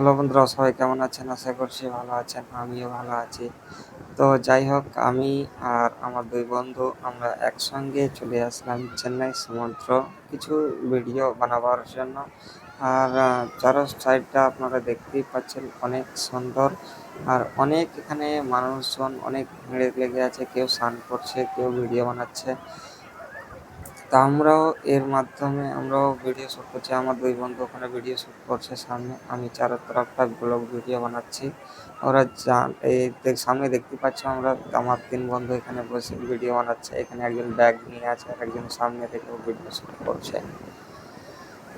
Hello বন্ধুরা, সবাই কেমন আছেন? আশা করছি ভালো আছেন, আমিও ভালো আছি। তো যাই হোক, আমি আর আমার দুই বন্ধু আমরা একসঙ্গে চলে আসলাম চেন্নাই সমুদ্র কিছু ভিডিও বানাবার জন্য। আর চারো সাইডটা আপনারা দেখতেই পাচ্ছেন অনেক সুন্দর। আর অনেক এখানে মানুষজন অনেক ভিড় লেগে আছে, কেউ স্নান করছে, কেউ ভিডিও বানাচ্ছে। তা আমরাও এর মাধ্যমে আমরাও ভিডিও শ্যুট করছি। আমার দুই বন্ধু ওখানে ভিডিও শ্যুট করছে সামনে। আমি চারো তরফটা ব্লগ ভিডিও বানাচ্ছি। ওরা যান এই দেখ- সামনে দেখতে পাচ্ছ আমরা, আমার তিন বন্ধু এখানে বসে ভিডিও বানাচ্ছে। এখানে একজন ব্যাগ নিয়ে আছে আর একজন সামনে থেকে ভিডিও শ্যুট করছে।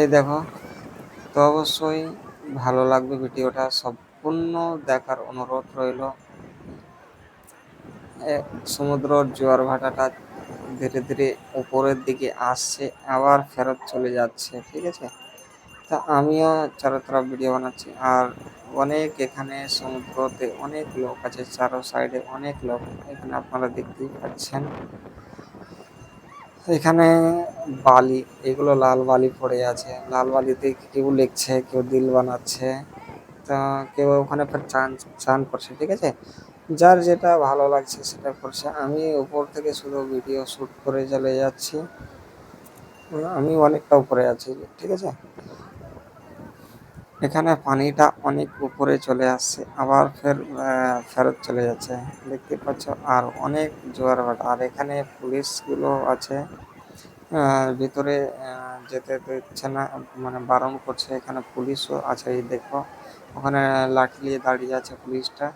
এই দেখো, তো অবশ্যই ভালো লাগবে ভিডিওটা সম্পূর্ণ দেখার অনুরোধ রইল। সমুদ্রর জোয়ার ভাটাটা ধীরে ধীরে উপরের দিকে আসছে, আবার ফেরত চলে যাচ্ছে, ঠিক আছে? তা আমিও চারো তরফ ভিডিও বানাচ্ছি, আর অনেক এখানে সমুদ্রতে অনেক লোক আছে, চারো সাইডে অনেক লোক এখানে আপনারা দেখতেই পাচ্ছেন। এখানে বালি, এগুলো লাল বালি পড়ে আছে, লাল বালিতে কেউ লিখছে, কেউ দিল বানাচ্ছে। তা কেউ ওখানে ফের চান চান করছে, ঠিক আছে? যার যেটা ভালো লাগছে সেটা করছে। আমি উপর থেকে শুধু ভিডিও শ্যুট করে চলে যাচ্ছি। আমি অনেকটা উপরে আছি, ঠিক আছে? এখানে পানিটা অনেক উপরে চলে আসছে, আবার ফের ফেরত চলে যাচ্ছে। দেখতে পাচ্ছ, আর অনেক জোয়ার ভাটা। আর এখানে পুলিশগুলো আছে। ভিতরে যেতে দিচ্ছে না মানে বারণ করছে এখানে পুলিশও আছে, এই দেখো। ওখানে লাঠি নিয়ে দাঁড়িয়ে আছে পুলিশটা।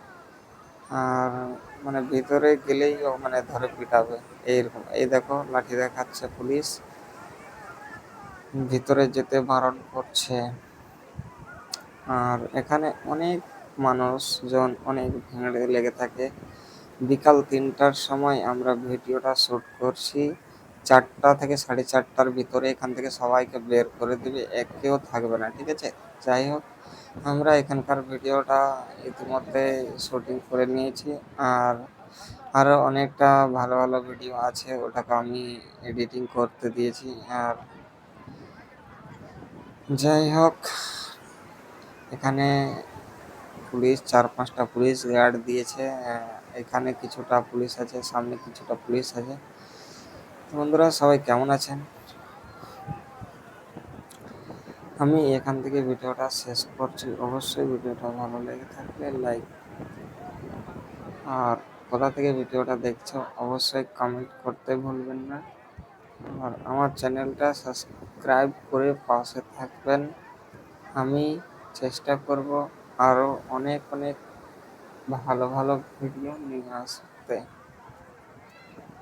আর মানে ভিতরে গেলেই ও মানে ধরে পিটাবে, এইরকম। এই দেখো, লাঠি দেখাচ্ছে পুলিশ। ভিতরে যেতে বারণ করছে। আর এখানে অনেক মানুষজন অনেক ভিড় লেগে থাকে। বিকাল তিনটার সময় আমরা ভিডিওটা শ্যুট করছি। চারটা থেকে সাড়ে চারটার ভিতরে এখান থেকে সবাইকে বের করে দিবে এক কেউ থাকবে না, ঠিক আছে? যাই হোক, আমরা এখানকার ভিডিওটা ইতিমধ্যে শুটিং করে নিয়েছি, আর আরও অনেকটা ভালো ভালো ভিডিও আছে, ওটাকে আমি এডিটিং করতে দিয়েছি, আর যাই হোক, এখানে পুলিশ, চার পাঁচটা পুলিশ গার্ড দিয়েছে, এখানে কিছুটা পুলিশ আছে, সামনে কিছুটা পুলিশ আছে। বন্ধুরা, সবাই কেমন আছেন? আমি এখান থেকে ভিডিওটা শেষ করছি। অবশ্যই ভিডিওটা ভালো লেগে থাকলে লাইক আর কোথা থেকে ভিডিওটা দেখছ অবশ্যই কমেন্ট করতে ভুলবেন না। আর আমার চ্যানেলটা সাবস্ক্রাইব করে পাশে থাকবেন। আমি চেষ্টা করব আরও অনেক অনেক ভালো ভালো ভিডিও নিয়ে আসতে।